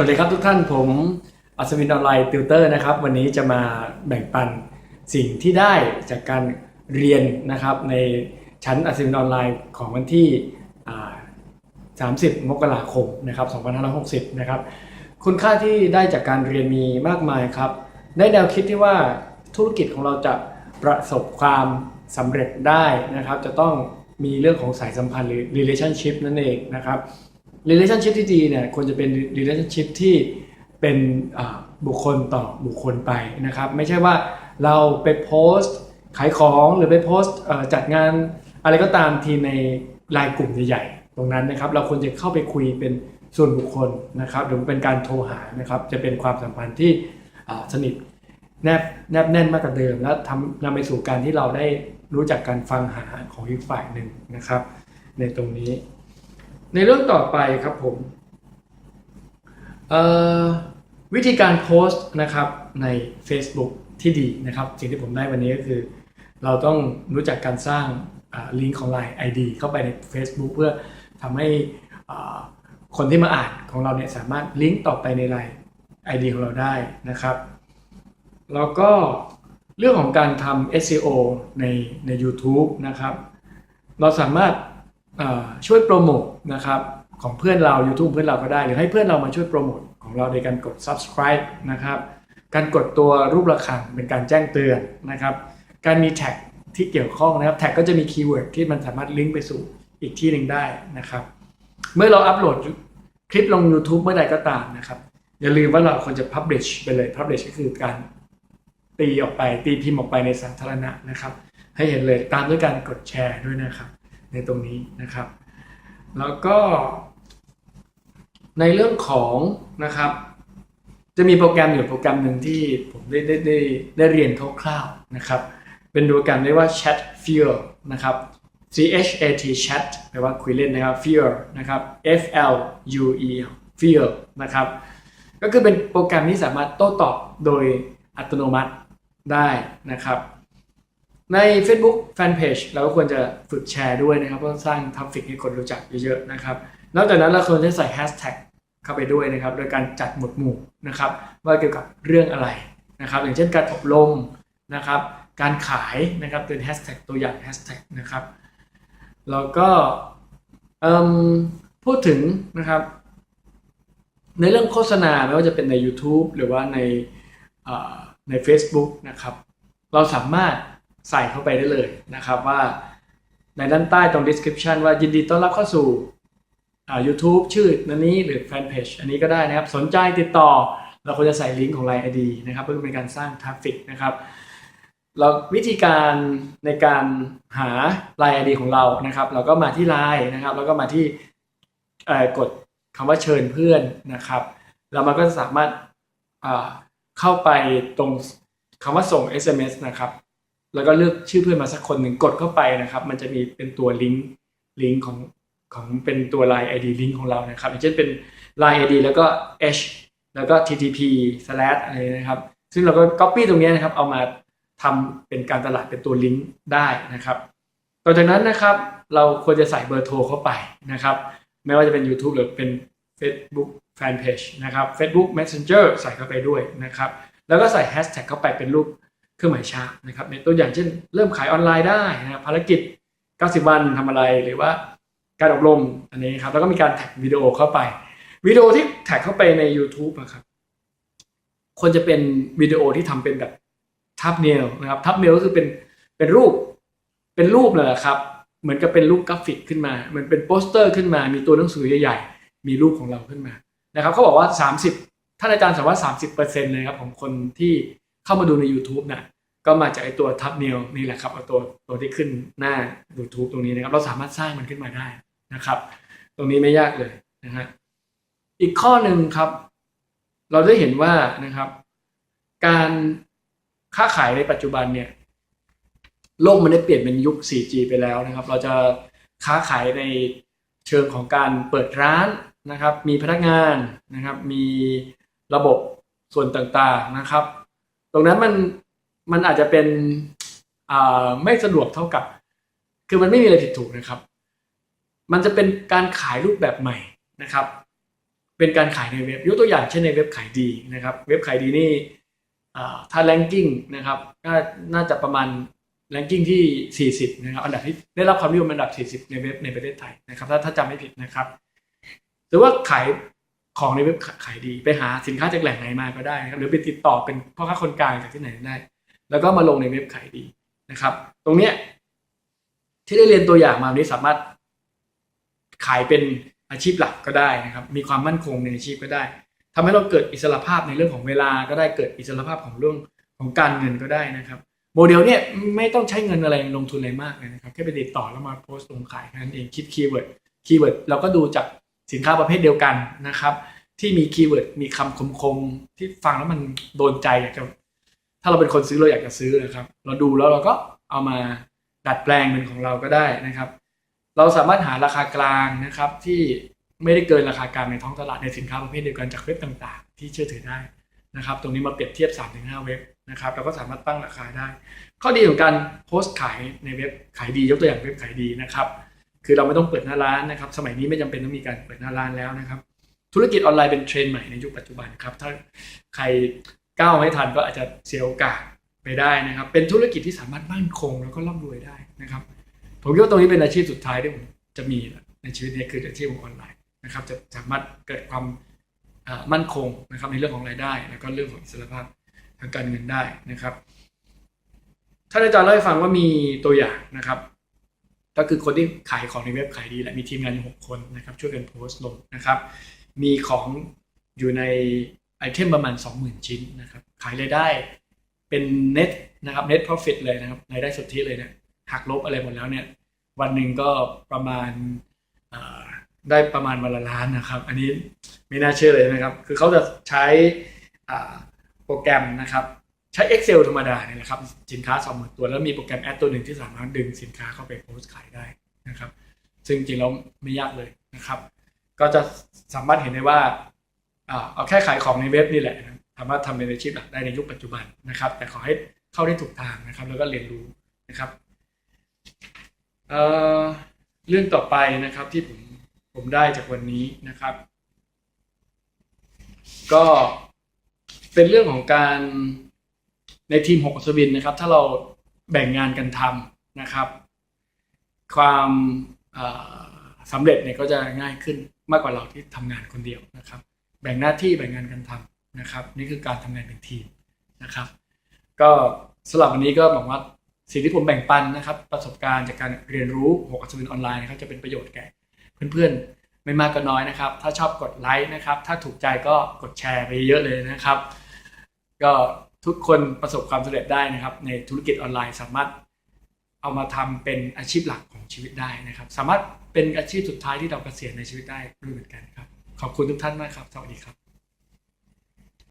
วัสดีครับทุกท่านผมอัศวินออนไลน์ติวเตอร์นะครับ วันนี้จะมาแบ่งปันสิ่งที่ได้จากการเรียนนะครับ ในชั้นอัศวินออนไลน์ของวันที่ 30 มกราคมนะครับ2560 นะครับ คุณค่าที่ได้จากการเรียนมีมากมายครับ ได้แนวคิดที่ว่าธุรกิจของเราจะประสบความสำเร็จได้นะครับ จะต้องมีเรื่องของสายสัมพันธ์หรือ relationship นั่นเองนะครับ relationship ที่ดีเนี่ยควรจะเป็น relationship ที่เป็นบุคคลต่อบุคคลไปนะครับ ไม่ใช่ว่าเราไปโพสต์ขายของหรือไปโพสต์จัดงานอะไรก็ตามทีในไลน์กลุ่มใหญ่ๆ ตรงนั้นนะครับ เราควรจะเข้าไปคุยเป็นส่วนบุคคลนะครับหรือเป็นการโทรหานะครับจะเป็นความสัมพันธ์ที่สนิทแนบแนบแน่นมากกว่าเดิม แล้วทำนำไปสู่การที่เราได้รู้จักการฟังหาของอีกฝ่ายหนึ่งนะครับ ในตรงนี้ ในเรื่องต่อไปครับผมวิธีการโพสต์นะครับใน Facebook ที่ดีนะครับ สิ่งที่ผมได้วันนี้ก็คือ เราต้องรู้จักการสร้างลิงก์ของ Line ID เข้าไปใน Facebook เพื่อทำให้คนที่มาอ่านของเราเนี่ยสามารถลิงก์ต่อไปใน Line ID ของเราได้นะครับ แล้วก็เรื่องของการทำ SEO ในใน YouTube นะครับ เราสามารถ ช่วยโปรโมทนะครับของเพื่อนเรา YouTube เพื่อนเราก็ได้ หรือให้เพื่อนเรามาช่วยโปรโมทของเราโดยการกด subscribe นะครับ การกดตัวรูประฆังเป็นการแจ้งเตือนนะครับ การมีแท็กที่เกี่ยวข้องนะครับ แท็กก็จะมีคีย์เวิร์ดที่มันสามารถลิงก์ไปสู่อีกที่หนึ่งได้นะครับ เมื่อเราอัปโหลดคลิปลง YouTube เมื่อใดก็ตามนะครับ อย่าลืมว่าเราควรจะ publish ไปเลย publish ก็คือการตีออกไปตีพิมพ์ออกไปในสาธารณะนะครับ ให้เห็นเลยตามด้วยการกดแชร์ด้วยนะครับ ในตรงนี้นะครับ แล้วก็ในเรื่องของนะครับ จะมีโปรแกรมอยู่โปรแกรมหนึ่งที่ผมได้ได้ได้ได้เรียนคร่าวๆนะครับ เป็นโปรแกรมเรียกว่า Chat Fear นะครับ C H A T Chat แปลว่าคุยเล่นนะครับ Fear นะครับ F L U E Fear นะครับ ก็คือเป็นโปรแกรมที่สามารถโต้ตอบโดยอัตโนมัติได้นะครับ ใน Facebook Fanpage เราก็ควรจะฝึกแชร์ด้วยนะครับเพื่อสร้างทัฟฟิกให้คนรู้จักเยอะๆนะครับนอกจากนั้นเราควรจะใส่แฮชแท็กเข้าไปด้วยนะครับ โดยการจัดหมวดหมู่นะครับว่าเกี่ยวกับเรื่องอะไรนะครับ อย่างเช่นการอบรมนะครับ การขายนะครับเป็นแฮชแท็กตัวอย่างแฮชแท็กนะครับแล้วก็พูดถึงนะครับ ในเรื่องโฆษณาไม่ว่าจะเป็นใน YouTube หรือว่าในใน Facebook นะครับ เราสามารถ ใส่เข้าไปได้เลยนะครับว่าในด้านใต้ตรง description ว่ายินดีต้อนรับเข้าสู่ YouTube ชื่อนั้นนี้หรือแฟนเพจอันนี้ก็ได้นะครับ สนใจติดต่อ เราควรจะใส่ลิงก์ของ Line ID นะครับ เพื่อเป็นการสร้างทราฟฟิกนะครับเราวิธีการในการหา Line ID ของเรานะครับ เราก็มาที่ Line นะครับ แล้วก็มาที่กดคำว่าเชิญเพื่อนนะครับ แล้วมันก็สามารถเข้าไปตรงคำว่าส่ง SMS นะครับ แล้วก็เลือกชื่อเพื่อนมาสักคนหนึ่งกดเข้าไปนะครับ มันจะมีเป็นตัวลิงก์ลิงก์ของของเป็นตัว Line ID ลิงก์ของเรานะครับอย่างเช่นเป็น Line ID แล้วก็ h แล้วก็ ttp slash อะไรนะครับ ซึ่งเราก็ copy ตรงนี้นะครับ เอามาทำเป็นการตลาดเป็นตัวลิงก์ได้นะครับต่อจากนั้นนะครับ เราควรจะใส่เบอร์โทรเข้าไปนะครับ ไม่ว่าจะเป็น YouTube หรือเป็น Facebook Fanpage นะครับ Facebook Messenger ใส่เข้าไปด้วยนะครับ แล้วก็ใส่แฮชแท็กเข้าไปเป็นรูป เครื่องหมายช้านะครับในตัวอย่างเช่น เริ่มขายออนไลน์ได้นะครับภารกิจ 90 วันทำอะไรหรือว่าการอบรมอันนี้ครับแล้วก็มีการแท็กวิดีโอเข้าไปวิดีโอที่แท็กเข้าไปใน YouTube นะครับควรจะเป็นวิดีโอที่ทำเป็นแบบทับเนลนะครับทับเนลก็คือเป็นเป็นรูปเป็นรูปเลยแหละครับ เหมือนกับเป็นรูปกราฟิกขึ้นมาเหมือนเป็นโปสเตอร์ขึ้นมา มีตัวหนังสือใหญ่ๆ มีรูปของเราขึ้นมานะครับเขาบอกว่า 30ท่านอาจารย์สามารถ30%เลยครับของคนที่ เข้ามาดูใน YouTube นะก็มาจากไอตัวทับเนลนี่แหละครับเอาตัวตัวที่ขึ้นหน้า YouTube ตรงนี้นะครับ เราสามารถสร้างมันขึ้นมาได้นะครับ ตรงนี้ไม่ยากเลยนะฮะอีกข้อหนึ่งครับ เราได้เห็นว่านะครับ การค้าขายในปัจจุบันเนี่ยโลกมันได้เปลี่ยนเป็นยุค 4G ไปแล้วนะครับ เราจะค้าขายในเชิงของการเปิดร้านนะครับ มีพนักงานนะครับ มีระบบส่วนต่างๆนะครับ ตรงนั้นมันมันอาจจะเป็นไม่สะดวกเท่ากับ คือมันไม่มีอะไรผิดถูกนะครับ มันจะเป็นการขายรูปแบบใหม่นะครับ เป็นการขายในเว็บยกตัวอย่างเช่นในเว็บขายดีนะครับ เว็บขายดีนี่ถ้าแรงกิ้งนะครับก็น่าจะประมาณแรงกิ้งที่ 40 นะครับ อันดับที่ได้รับความนิยมอันดับ 40 ในเว็บในประเทศไทยนะครับ ถ้าถ้าจำไม่ผิดนะครับ หรือว่าขาย ของในเว็บขายดี ไปหาสินค้าจากแหล่งไหนมาก็ได้นะครับหรือไปติดต่อเป็นพ่อค้าคนกลางจากที่ไหนได้ แล้วก็มาลงในเว็บขายดีนะครับ ตรงเนี้ยที่ได้เรียนตัวอย่างมาวันนี้สามารถขายเป็นอาชีพหลักก็ได้นะครับ มีความมั่นคงในอาชีพก็ได้ทำให้เราเกิดอิสระภาพในเรื่องของเวลาก็ได้เกิดอิสระภาพของเรื่องของการเงินก็ได้นะครับโมเดลเนี่ยไม่ต้องใช้เงินอะไรลงทุนอะไรมากเลยนะครับแค่ไปติดต่อแล้วมาโพสต์ลงขายแค่นั้นเองคิดคีย์เวิร์ดคีย์เวิร์ดเราก็ดูจาก สินค้าประเภทเดียวกันนะครับ ที่มีคีย์เวิร์ดมีคำคมๆที่ฟังแล้วมันโดนใจอยากจะถ้าเราเป็นคนซื้อเราอยากจะซื้อนะครับ เราดูแล้วเราก็เอามาดัดแปลงเป็นของเราก็ได้นะครับ เราสามารถหาราคากลางนะครับที่ไม่ได้เกินราคากลางในท้องตลาดในสินค้าประเภทเดียวกันจากเว็บต่างๆ ที่เชื่อถือได้นะครับ ตรงนี้มาเปรียบเทียบ 3-5 เว็บนะครับเราก็สามารถตั้งราคาได้ ข้อดีของการโพสต์ขายในเว็บขายดียกตัวอย่างเว็บขายดีนะครับ คือเราไม่ต้องเปิดหน้าร้านนะครับ สมัยนี้ไม่จำเป็นต้องมีการเปิดหน้าร้านแล้วนะครับ ธุรกิจออนไลน์เป็นเทรนด์ใหม่ในยุคปัจจุบันครับ ถ้าใครก้าวไม่ทันก็อาจจะเสียโอกาสไปได้นะครับ เป็นธุรกิจที่สามารถมั่นคงแล้วก็ร่ำรวยได้นะครับ ผมคิดว่าตรงนี้เป็นอาชีพสุดท้ายที่ผมจะมีในชีวิตนี้คืออาชีพของออนไลน์นะครับ จะสามารถเกิดความมั่นคงนะครับในเรื่องของรายได้ แล้วก็เรื่องของอิสรภาพทางการเงินได้นะครับท่านอาจารย์เล่าให้ฟังว่ามีตัวอย่างนะครับ ก็คือคนที่ขายของในเว็บขายดีแหละมีทีมงานอยู่หกคนนะครับช่วยกันโพสต์ลงนะครับมีของอยู่ในไอเทมประมาณ 20,000 ชิ้นนะครับขายรายได้เป็น net นะครับ net profit เลยนะครับรายได้สุทธิเลยเนี่ยหักลบอะไรหมดแล้วเนี่ยวันหนึ่งก็ประมาณได้ประมาณวันละล้านนะครับ อันนี้ไม่น่าเชื่อเลยนะครับ คือเขาจะใช้โปรแกรมนะครับ ช้ Excel ธรรมดาเนี่ยนะครับสินค้าสองหมื่นตัว แล้วมีโปรแกรมแอดตัวหนึ่งที่สามารถดึงสินค้าเข้าไปโพสต์ขายได้นะครับ ซึ่งจริงๆแล้วไม่ยากเลยนะครับ ก็จะสามารถเห็นได้ว่าเอาแค่ขายของในเว็บนี่แหละสามารถทำเป็นอาชีพหลักได้ในยุคปัจจุบันนะครับ แต่ขอให้เข้าได้ถูกทางนะครับ แล้วก็เรียนรู้นะครับเเรื่องต่อไปนะครับที่ผมผมได้จากวันนี้นะครับ ก็เป็นเรื่องของการ ในทีมหกอัศวินนะครับ ถ้าเราแบ่งงานกันทำนะครับ ความสำเร็จเนี่ยก็จะง่ายขึ้นมากกว่าเราที่ทำงานคนเดียวนะครับ แบ่งหน้าที่แบ่งงานกันทำนะครับ นี่คือการทำงานเป็นทีมนะครับ ก็สำหรับวันนี้ก็หวังว่าสิ่งที่ผมแบ่งปันนะครับ ประสบการณ์จากการเรียนรู้หกอัศวินออนไลน์นะครับจะเป็นประโยชน์แก่เพื่อนๆ ไม่มากก็น้อยนะครับ ถ้าชอบกดไลค์นะครับ ถ้าถูกใจก็กดแชร์ไปเยอะเลยนะครับ ก็ ทุกคนประสบความสำเร็จได้นะครับ ในธุรกิจออนไลน์สามารถเอามาทำเป็นอาชีพหลักของชีวิตได้นะครับ สามารถเป็นอาชีพสุดท้ายที่เราเกษียณในชีวิตได้ด้วยเหมือนกันครับ ขอบคุณทุกท่านมากครับ สวัสดีครับ